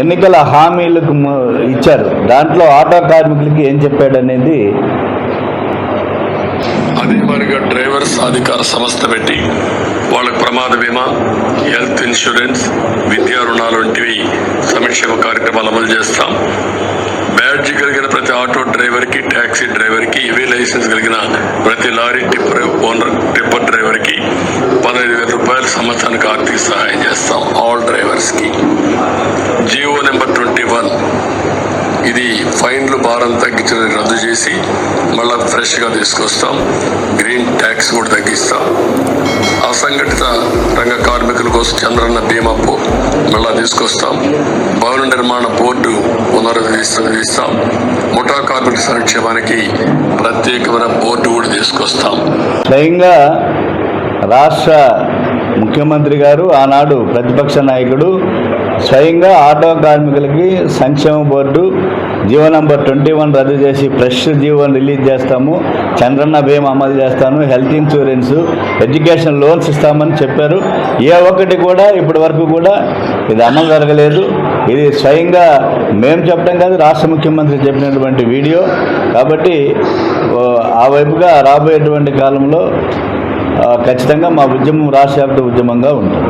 ఎన్నికల హామీలకు ఇచ్చారు. దాంట్లో ఆటో కార్మికులకి ఏం చెప్పాడనేది? అదే వారిగా డ్రైవర్స్ అధికార సంస్థ పెట్టి వాళ్ళకి ప్రమాద బీమా హెల్త్ ఇన్సూరెన్స్ విద్యా రుణాలు వంటివి సంక్షేమ కార్యక్రమాలు అమలు చేస్తాం. బ్యాడ్జ్ కలిగిన ప్రతి ఆటో డ్రైవర్కి ట్యాక్సీ డ్రైవర్కి ఇవే లైసెన్స్ కలిగిన ప్రతి లారీ టిప్పర్ ఓనర్ టిప్పర్ డ్రైవర్కి పదహైదు వేల రూపాయల సంవత్సరానికి ఆర్థిక సహాయం చేస్తాం ఆల్ డ్రైవర్స్కి జియో నెంబర్ ట్వంటీ వన్ ఇది ఫైన్లు భారం తగ్గించడం రద్దు చేసి మళ్ళీ ఫ్రెష్గా తీసుకొస్తాం. గ్రీన్ ట్యాక్స్ కూడా తగ్గిస్తాం. అసంఘటిత రంగ కార్మికుల కోసం చంద్రన్న బీమా పో మళ్ళా తీసుకొస్తాం. భవన నిర్మాణ బోర్డు పునరుద్ధరిస్తాం. ముఠా కార్మిక సంక్షేమానికి ప్రత్యేకమైన బోర్డు కూడా తీసుకొస్తాం. స్వయంగా రాష్ట్ర ముఖ్యమంత్రి గారు ఆనాడు ప్రతిపక్ష నాయకుడు స్వయంగా ఆటో కార్మికులకి సంక్షేమ board GO number twenty one రద్దు చేసి ఫ్రెష్ జీవోని రిలీజ్ చేస్తాము. చంద్రన్న భీమా అమలు చేస్తాను. హెల్త్ ఇన్సూరెన్స్ ఎడ్యుకేషన్ లోన్స్ ఇస్తామని చెప్పారు. ఏ ఒక్కటి కూడా ఇప్పటి వరకు కూడా ఇది అమలు జరగలేదు. ఇది స్వయంగా మేము చెప్పడం కాదు రాష్ట్ర ముఖ్యమంత్రి చెప్పినటువంటి వీడియో. కాబట్టి ఆ వైపుగా రాబోయేటువంటి కాలంలో ఖచ్చితంగా మా ఉద్యమం రాష్ట్రవ్యాప్త ఉద్యమంగా ఉంటుంది.